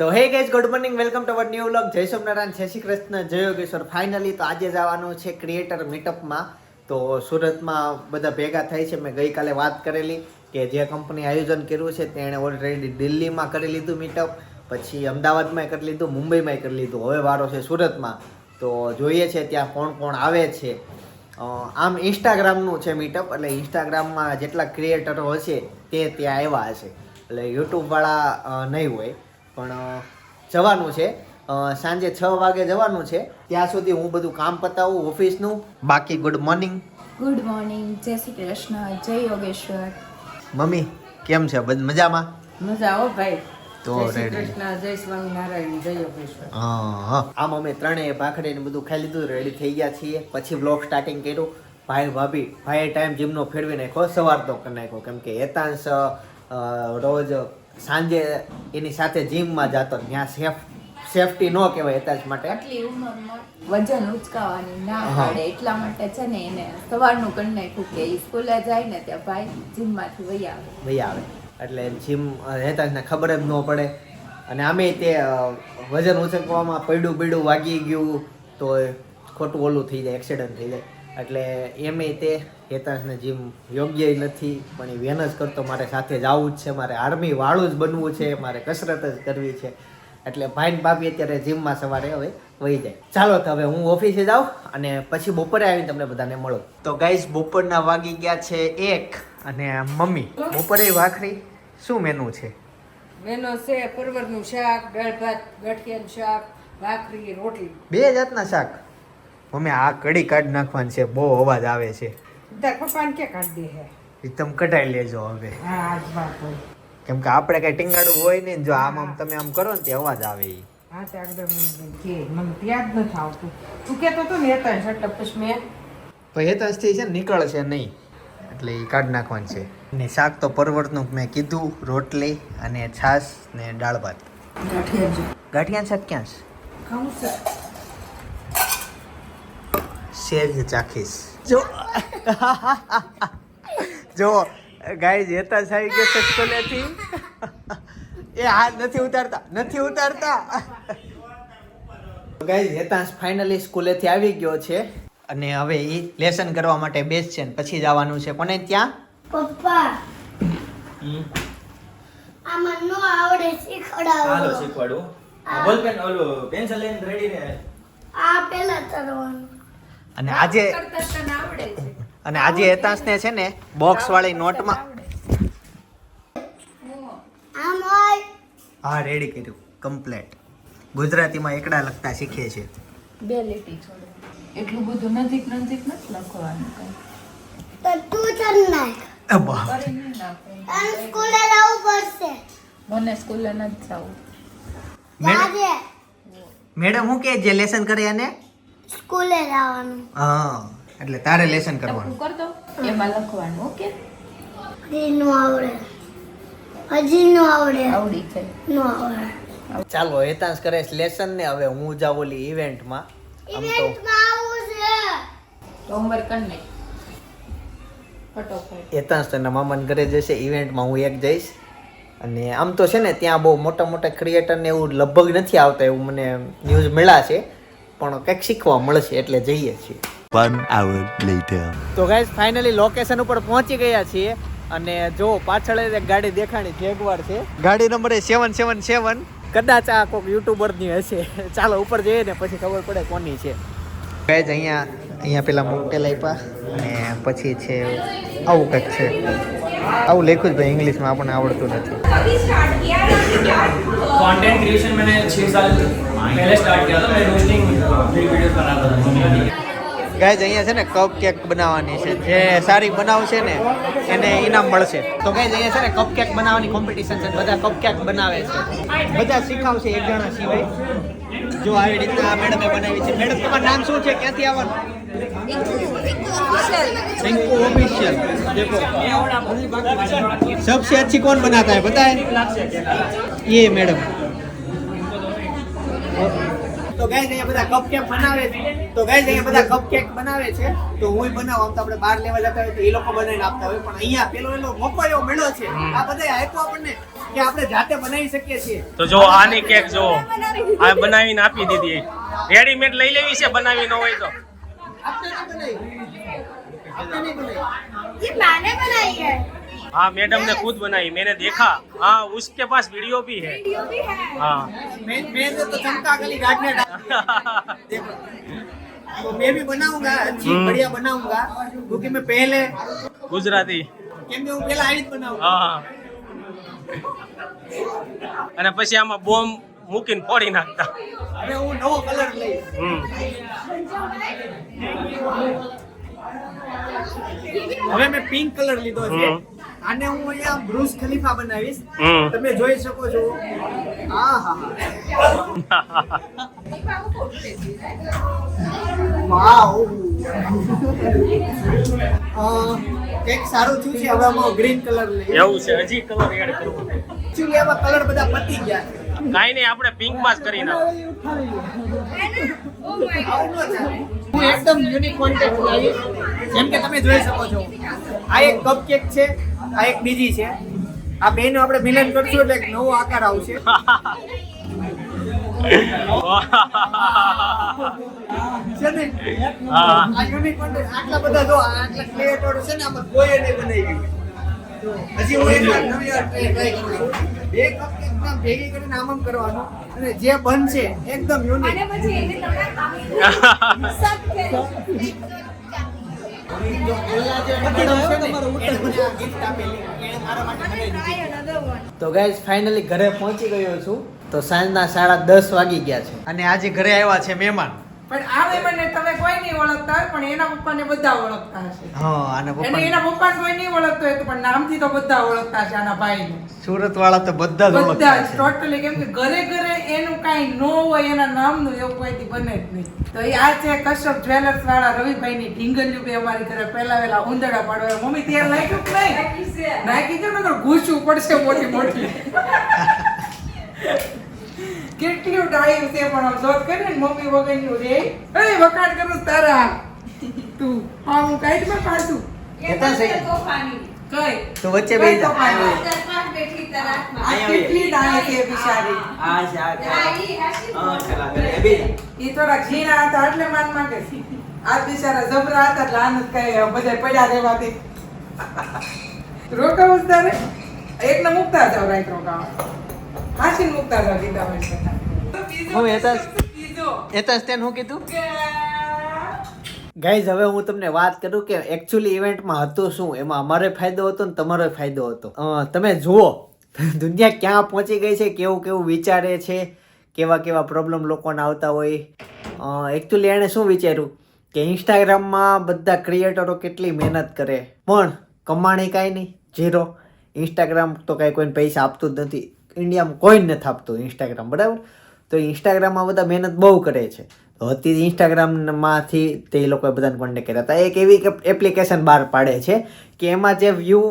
તો hey guys good morning welcome to our new vlog જય સોમનારાયણ, જય શ્રી કૃષ્ણ, જય યોગેશ્વર. ફાઇનલી તો આજે જવાનું છે ક્રિએટર મીટઅપમાં તો સુરતમાં બધા ભેગા થાય છે. મેં ગઈકાલે વાત કરેલી કે જે કંપની આયોજન કર્યું છે તેણે ઓલરેડી દિલ્હીમાં કરી લીધું મીટઅપ પછી અમદાવાદમાં કરી લીધું, મુંબઈમાં કરી લીધું. હવે વારો છે સુરતમાં. તો જોઈએ છે ત્યાં કોણ કોણ આવે છે. આમ ઇન્સ્ટાગ્રામનું છે મીટઅપ એટલે ઇન્સ્ટાગ્રામમાં જેટલા ક્રિએટરો હશે તે ત્યાં આવ્યા હશે. એટલે યુટ્યુબવાળા નહીં હોય. પણ જવાનું છે. સાંજે છ વાગે જવાનું છે. ત્યાં સુધી હું બધું કામ પતાવું ઓફિસનું. બાકી ગુડ મોર્નિંગ ગુડ મોર્નિંગ જય શ્રી કૃષ્ણ. જય યોગેશ્વર. મમ્મી કેમ છે? બધ મજામાં? મજા હો ભાઈ. તો જય કૃષ્ણ. જય સ્વામિનારાયણ. જય યોગેશ્વર. હા. આમ અમે ત્રણેય ભાખડીને બધું ખાઈ લીધું રેડી થઈ ગયા છીએ. પછી વ્લોગ સ્ટાર્ટિંગ કર્યું. ભાઈ ભાભી ભાઈએ ટાઈમ જીમનો ફેરવી નાખ્યો સવાર તો કરી નાખ્યો. કેમ કે એતાંશ રોજ સાંજે એની સાથે જીમમાં જતો ત્યાં સેફ સેફટી ન કહેવાય હેતાંશ માટે. આટલી ઉંમરમાં વજન ઉચકાવાની ના પડે એટલા માટે છે ને એને સવારનું કરી નાખ્યું કે સ્કૂલે જાય ને ત્યાં ભાઈ જીમમાંથી વહી આવે. ભાઈ આવે. એટલે જીમ હેતાંશને ખબર જ ન પડે. અને આમે તે વજન ઉચકવામાં પૈડું પડ્યું વાગી ગયું તો ખોટું ઓલું થઈ જાય એક્સિડન્ટ થઈ જાય. એટલે એમે તે હેતાંશને જીમ યોગ્ય નથી પણ એ વેન જ કરતો મારે સાથે જવું જ છે. મારે આર્મી વાળું જ બનવું છે. મારે કસરત જ કરવી છે. એટલે ભાઈ ને ભાભી અત્યારે જીમમાં સવારે હવે વહી જાય. ચાલો તો હવે હું ઓફિસે જાઉં અને પછી બપોરે આવીને તમને બધાને મળો. તો ગાઈસ બપોરના વાગી ગયા છે એક અને મમ્મી બપોરે ભાખરી શું મેનુ છે? મેનુ છે પરવરનું શાક દાળ ભાત ગઠિયાનું શાક ભાખરી રોટલી. બે જાતના શાક. મમ્મી આ કઢી કાઢી નાખવાનું છે. બહુ અવાજ આવે છે. તાર પપ્પાને કે કાઢી દે હે. તમે કઢાઈ લેજો હવે. હા આજ વાત હોય. કેમ કે આપણે કઈ ટીંગાડું હોય ને જો આમ આમ તમે આમ કરો ને તે અવાજ આવે ઈ. હા તે આગળ કે મને યાદ નથી આવતું. તું કહેતો હતો ને હતા પછી મેં. છે ને નીકળશે નહીં. એટલે એ કાઢી નાખવાનું છે. ને શાક તો પરવળનું મેં કીધું રોટલી અને છાશ ને દાળ ભાત. ગાંઠિયા શાક ક્યાં છે. સેજ ચાખીશ જો. જો ગાય જેતા સાઈ કે છે સ્કૂલેથી એ હાથ નથી ઉતારતા નથી ઉતારતા. ગાય હેતાંશ ફાઇનલી સ્કૂલેથી આવી ગયો છે. અને હવે એ લેસન કરવા માટે બેસ છે ને પછી જવાનું છે. કોને ત્યાં? પપ્પા. આમાં નો આવડે હાલો શીખડાવો શીખવાડું આ બોલપેન ઓલું પેન્સિલ લઈને રેડી રહે આ પહેલા તરવાનું અને આજે કરતા તને આવડે છે. અને આજે હેતાંશને છે. ને બોક્સ વાળી નોટમાં હા રેડી કર્યું. કમ્પ્લેટ ગુજરાતીમાં એકડા લખતા શીખીએ છીએ બે લીટી છોડો. એટલું બધું નજીક નજીક નથી લખવાનું કઈ. તો તું ચલ નાખ. કરી નહીં નાખે. અને સ્કૂલે જવું પડશે. મને સ્કૂલે નથી જવું. મેડમ મેડમ હું કે જે લેસન કરે એને સ્કૂલે જવાનું. હા એટલે તારે લેસન કરવાનું. કરતો એમાં લખવાનું ઓકે? હજી નો આવડે. હજી નો આવડે. આવડી છે. નો આવડે. ચાલો હેતાંશ કરે લેસન ને હવે હું જાઉં ઓલી ઇવેન્ટમાં આમ તો ઇવેન્ટમાં આવું છે. તો હોમવર્ક કર ને. ફટોફટ. હેતાંશ તો મામાન મામાને ઘરે જશે ઇવેન્ટમાં હું એક જઈશ. અને આમ તો છે ને ત્યાં બહુ મોટા મોટા ક્રિએટર ને એવું લગભગ નથી આવતા એવું મને ન્યૂઝ મળ્યા છે. પણ કંઈક શીખવા મળશે એટલે જઈએ છીએ. One hour later. તો ગાઈઝ ફાઇનલી લોકેશન ઉપર પહોંચી ગયા છીએ અને જો પાછળ ગાડી દેખાણી જેગવાર છે. ગાડી નંબર એ સેવન સેવન સેવન કદાચ આ કોઈક યુટ્યુબરની હશે. ચાલો ઉપર જઈએ ને પછી ખબર પડે કોની છે. ગાઈઝ અહીંયા અહીંયા પેલા મોકટેલ આપ્યા અને પછી છે આવું કંઈક છે આવું લખ્યું જ ભાઈ ઇંગ્લિશમાં આપણને આવડતું નથી कंटेंट क्रिएशन मैंने छः साल पहले स्टार्ट किया था मैं रोस्टिंग फिर वीडियोस बनाता था ગાઈઝ અહીંયા છે ને કપ કેક બનાવવાની છે જે સારી બનાવશે ને એને ઇનામ મળશે તો ગાઈઝ અહીંયા છે ને કપ કેક બનાવવાની કોમ્પિટિશન છે બધા કપ કેક બનાવે છે બધા શીખાવશે એક જણા સિવાય જો આવી રીતના આ મેડમે બનાવી છે મેડમ તમારું નામ શું છે ક્યાંથી આવવાનું टिंकू ऑफिशियल देखो सबसे अच्छी कौन बनाता है पता है ये मैडम तो તો ગાઈઝ અહીંયા બધા કપકેક બનાવે છે તો ગાઈઝ અહીંયા બધા કપકેક બનાવે છે તો હું બનાવું આમ તો આપણે બહાર લેવા જતા હોય તો એ લોકો બનાવીને આપતા હોય પણ અહીંયા પેલો એનો મોકો એવો મળ્યો છે આ બધા આપ્યો આપણને કે આપણે જાતે બનાવી શકીએ છીએ તો જો આની કેક જો આ બનાવીને આપી દીધી રેડીમેડ લઈ લેવી છે બનાવી ન હોય તો है हाँ मैडम ने खुद बनाई मैंने देखा हाँ उसके पास वीडियो भी है वीडियो भी है हाँ मैं मैंने तो चमका गली गाड़ने देखो तो मैं भी बनाऊंगा अच्छी हम्म। बढ़िया बनाऊंगा क्योंकि मैं पहले ગુજરાતી કેમ કે હું પેલા આવી જ બનાવું હા અને પછી આમાં બોમ્બ મૂકીને ફોડી નાખતા હવે હું નવો કલર લઈશ હમ હવે મેં પિંક કલર લીધો છે. અને આને હું અહીંયા બ્રુસ ખલીફા બનાવીશ. તમે જોઈ શકો છો. આ હા એક સારું થયું છે હવે હું ગ્રીન કલર લઈ એવું છે હજી કલર એડ કરવો એક્ચ્યુઅલી આમાં કલર બધા પતી ગયા? કાઈ નહીં આપણે પિંકમાં જ કરી નાખો. હું એકદમ યુનિક કોન્ટેક્ટ લાવીશ જેમ કે તમે જોઈ શકો છો. આ એક કપ કેક છે આ એક બીજી છે. આ બેનો આપણે મિલન કરશું એટલે એક નવો આકાર આવશે. છે ને? આ યુનિક કોન્ટેક્ટ આટલા બધા જો આટલા ક્રિએટર છે ને આમાં કોઈ નહીં બનાવી હજી હું એક નવી કરું. બે કપ કેક ભેગી કરીને આમ કરવાનું. અને જે બનશે એકદમ યુનિક અને પછી એને તમને સબ તો ગાઈઝ ફાઇનલી ઘરે પહોંચી ગયો છું. તો સાંજના સાડા દસ વાગી ગયા છે. અને આજે ઘરે આવ્યા છે મહેમાન. પણ આ મહેમાનને તમે કોઈ નહીં ઓળખતા હોય પણ એના પપ્પાને બધા ઓળખતા હશે. હા અને એને પપ્પા એના પપ્પા કોઈ નહીં ઓળખતો હોય તો પણ નામથી તો બધા ઓળખતા છે આના ભાઈને. સુરત વાળા તો બધા જ બધા ટોટલી કેમ કે ઘરે ઘરે એનું કાંઈ ન હોય એના નામનું એવું કોઈથી બને જ નહીં. તો એ આ છે કશ્યપ જ્વેલર્સ વાળા રવિભાઈની ઢીંગલિયું બી અમારી ઘરે પહેલા વેલા ઉંદડા પાડવા. મમ્મી ત્યાં લાગ્યું કે નહીં? નાખી દો ને ઘૂસવું પડશે મોટી મોટી. કેટલું ડાયું છે પણ આમ શોધ કરે ને મમ્મી વગરનું રે? એ વખાણ કરું તારા. તું હા હું કાંઈ માં પાડું કેતા છે. કઈ? તો વચ્ચે બેસી જા. કઈ આ કેટલી ડાય છે બિચારી? એ થોડા ઝીણા હતા એટલે માન માંગે. આ બિચારા જબરા હતા લાન આને કઈ બધા પડ્યા રહેવાથી. રોકાવું તારે? એકને મૂકતા જાવ રાઈટ રોકાવા. હાસીને દીધા હોય છે. હું એતા એતા તેન હું કીધું? ગાઈઝ હવે હું તમને વાત કરું કે એકચ્યુઅલી ઇવેન્ટમાં હતું શું? એમાં અમારે ફાયદો હતો ને તમારો ફાયદો હતો. તમે જુઓ દુનિયા ક્યાં પહોંચી ગઈ છે કેવું કેવું વિચારે છે કેવા કેવા પ્રોબ્લેમ લોકોને આવતા હોય. એકચ્યુઅલી એણે શું વિચાર્યું? કે ઇન્સ્ટાગ્રામમાં બધા ક્રિએટરો કેટલી મહેનત કરે. પણ કમાણી કાંઈ નહીં ઝીરો ઇન્સ્ટાગ્રામ તો કાંઈ કોઈને પૈસા આપતું જ નથી. ઇન્ડિયામાં કોઈ નથી આપતું ઇન્સ્ટાગ્રામ બરાબર? તો ઇન્સ્ટાગ્રામમાં બધા મહેનત બહુ કરે છે. તો હતી ઇન્સ્ટાગ્રામમાંથી તે લોકોએ બધાને કોન્ટેક્ટ કર્યા હતા. એક એવી એપ્લિકેશન બહાર પાડે છે કે એમાં જે વ્યૂ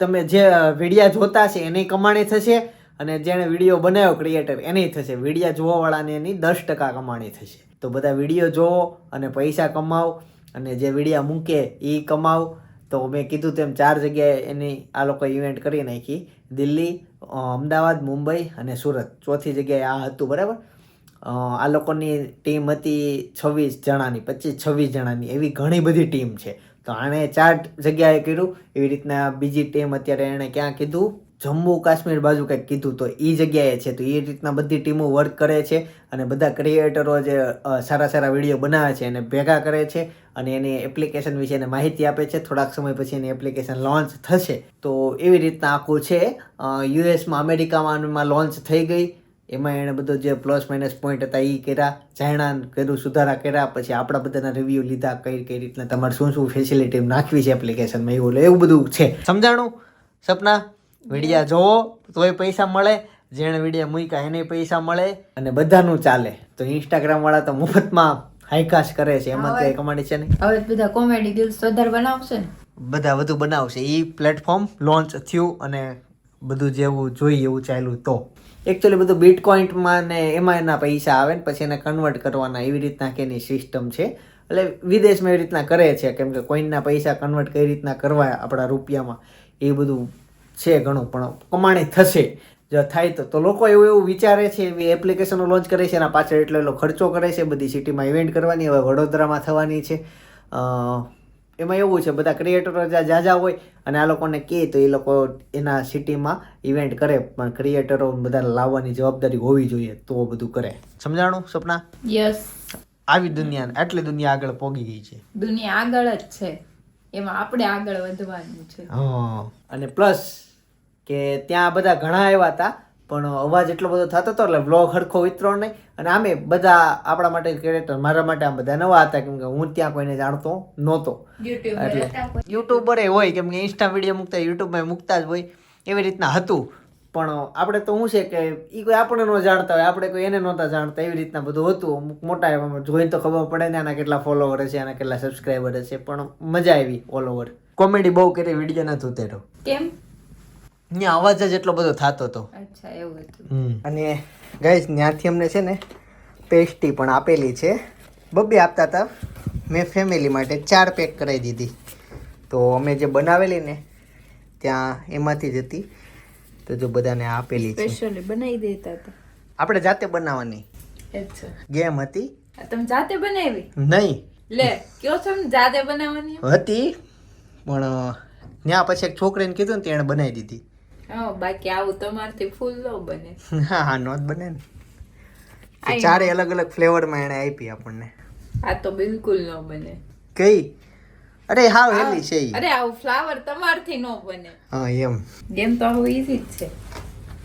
તમે જે વિડીયા જોતા છે એની કમાણી થશે અને જેણે વીડિયો બનાવ્યો ક્રિએટર એની થશે. વિડીયા જોવાવાળાને એની દસ ટકા કમાણી થશે. તો બધા વીડિયો જોવો અને પૈસા કમાવો અને જે વિડીયા મૂકે એ કમાવો. તો મેં કીધું તેમ ચાર જગ્યાએ એની આ લોકો ઇવેન્ટ કરી નાખી. દિલ્હી અમદાવાદ, મુંબઈ અને સુરત. ચોથી જગ્યાએ આ હતું, બરાબર? આ લોકોની ટીમ હતી છવ્વીસ જણાની, પચીસ છવ્વીસ જણાની. એવી ઘણી બધી ટીમ છે. તો આણે ચાર જગ્યાએ કર્યું. એવી રીતના બીજી ટીમ અત્યારે એણે ક્યાં કીધું? જમ્મુ કાશ્મીર બાજુ કંઈક કીધું, તો એ જગ્યાએ છે. તો એ રીતના બધી ટીમો વર્ક કરે છે અને બધા ક્રિએટરો જે સારા સારા વીડિયો બનાવે છે, એને ભેગા કરે છે અને એની એપ્લિકેશન વિશે એને માહિતી આપે છે. થોડાક સમય પછી એની એપ્લિકેશન લોન્ચ થશે. તો એવી રીતના આખું છે. યુએસમાં અમેરિકામાં લોન્ચ થઈ ગઈ. એમાં એણે બધો જે પ્લસ માઇનસ પોઈન્ટ હતા એ કર્યા જાણ્યા કર્યું, સુધારા કર્યા, પછી આપણા બધાના રિવ્યૂ લીધા, કઈ કઈ રીતના તમારે શું શું ફેસિલિટી નાખવી છે એપ્લિકેશનમાં એવું એવું બધું છે. સમજાણું? સપના? વિડીયા જોવો તોય પૈસા મળે. જેણે વિડીયા મૂક્યા એને પૈસા મળે. અને બધાનું ચાલે. તો ઇન્સ્ટાગ્રામ વાળા તો મફતમાં હાઈકાસ કરે છે. એમાં કઈ કમાણી છે નહીં. હવે બધા કોમેડી રીલ્સ વધારે બનાવશે ને? બધા વધુ બનાવશે. એ પ્લેટફોર્મ લોન્ચ થયું અને બધું જેવું જોઈએ એવું ચાલ્યું તો. એકચ્યુઅલી બધું બિટકોઇન્ટમાં ને એમાં એના પૈસા આવે ને પછી એને કન્વર્ટ કરવાના. એવી રીતના કે એની સિસ્ટમ છે. એટલે વિદેશમાં એવી રીતના કરે છે. કેમ કે કોઈનના પૈસા કન્વર્ટ કઈ રીતના કરવા આપણા રૂપિયામાં? એ બધું છે ઘણું પણ કમાણી થશે. જો થાય તો તો લોકો એવું એવું વિચારે છે એવી એપ્લિકેશનો લોન્ચ કરે છે એના પાછળ એટલો એટલો ખર્ચો કરે છે બધી સિટીમાં ઇવેન્ટ કરવાની હવે વડોદરામાં થવાની છે. એમાં એવું છે બધા ક્રિએટરો જ્યાં જાજા હોય અને આ લોકોને કહે તો એ લોકો એના સિટીમાં ઇવેન્ટ કરે પણ ક્રિએટરો બધા લાવવાની જવાબદારી હોવી જોઈએ તો બધું કરે. સમજાણું સપના? યસ આવી દુનિયા આટલી દુનિયા આગળ પોગી ગઈ છે. દુનિયા આગળ જ છે. એમાં આપણે આગળ વધવાનું છે. હા અને પ્લસ કે ત્યાં બધા ઘણા આવ્યા હતા પણ અવાજ એટલો બધો થતો હતો એટલે વ્લોગ હરખો વિતરો નહીં. અને આમે બધા આપણા માટે કેરેક્ટર મારા માટે આમ બધા નવા હતા કેમ કે હું ત્યાં કોઈને જાણતો નહોતો. એટલે યુટ્યુબર એ હોય કેમ કે ઇન્સ્ટા વીડિયો મૂકતા યુટ્યુબમાં મૂકતા જ હોય એવી રીતના હતું. પણ આપણે તો શું છે કે એ કોઈ આપણને ન જાણતા હોય આપણે કોઈ એને નહોતા જાણતા એવી રીતના બધું હતું. અમુક મોટા જોઈને તો ખબર પડે ને આના કેટલા ફોલોવર છે આના કેટલા સબસ્ક્રાઈબર છે પણ મજા આવી ઓલ ઓવર કોમેડી બહુ કરી વીડિયો નથી ઉતર્યો. કેમ? ત્યાં અવાજ જ એટલો બધો થતો હતો. અચ્છા એવું હતું. અને ગાઈસ ત્યાંથી અમને છે ને પેસ્ટી પણ આપેલી છે. બબ્બે આપતા હતા મેં ફેમિલી માટે ચાર પેક કરાવી દીધી. તો અમે જે બનાવેલી ને ત્યાં એમાંથી જ હતી. તો જો બધાને આપેલી છે. સ્પેશિયલી બનાવી દેતા હતા. આપણે જાતે બનાવવાની. અચ્છા. ગેમ હતી. તમે જાતે બનાવી? નહીં. લે કયો છો જાતે બનાવવાની હતી. પણ ત્યાં પછી એક છોકરીને કીધું ને તેણે બનાવી દીધી. બાકી આવું તમારથી ફૂલ લો બને. હા હા નો જ બને ને ચારે અલગ અલગ ફ્લેવરમાં એણે આપી આપણને. આ તો બિલકુલ ન બને. કઈ? અરે હા હેલી છે અરે આવું ફ્લાવર તમારથી ન બને. હા એમ. ગેમ તો આવું ઈઝી જ છે.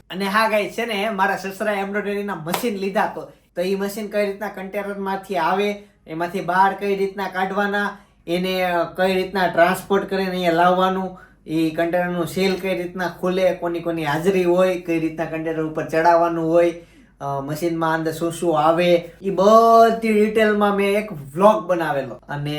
અને હા ગાઈ છે ને મારા સસરાએ એમ્બ્રોઇડરીના મશીન લીધા તો. તો એ મશીન કઈ રીતના કન્ટેનરમાંથી આવે એમાંથી બહાર કઈ રીતના કાઢવાના એને કઈ રીતના ટ્રાન્સપોર્ટ કરીને અહીંયા લાવવાનું એ કન્ટેનરનું સેલ કઈ રીતના ખુલે, કોની કોની હાજરી હોય, કઈ રીતના કન્ટેનર ઉપર ચડાવવાનું હોય મશીનમાં અંદર શું શું આવે એ બધી ડિટેલમાં મેં એક વ્લોગ બનાવેલો. અને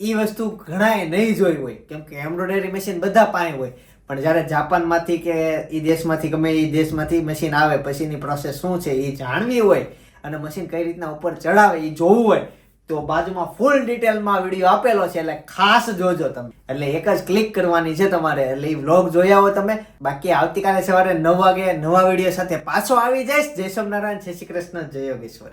એ વસ્તુ ઘણાએ નહીં જોઈ હોય, કેમ કે એમ્બ્રોઇડરી મશીન બધા પાસે હોય. પણ જ્યારે જાપાનમાંથી કે એ દેશમાંથી, ગમે એ દેશમાંથી મશીન આવે, પછીની પ્રોસેસ શું છે એ જાણવી હોય, અને મશીન કઈ રીતના ઉપર ચડાવે એ જોવું હોય તો બાજુમાં ફૂલ ડિટેલમાં વીડિયો આપેલો છે, એટલે ખાસ જોજો તમે. એટલે એક જ ક્લિક કરવાની છે તમારે. એટલે એ વ્લોગ જોઈ આવો તમે. બાકી આવતીકાલે સવારે નવ વાગે નવા વીડિયો સાથે પાછો આવી જઈશ. જય સોમનારાયણ જય શ્રી કૃષ્ણ, જય યોગેશ્વર.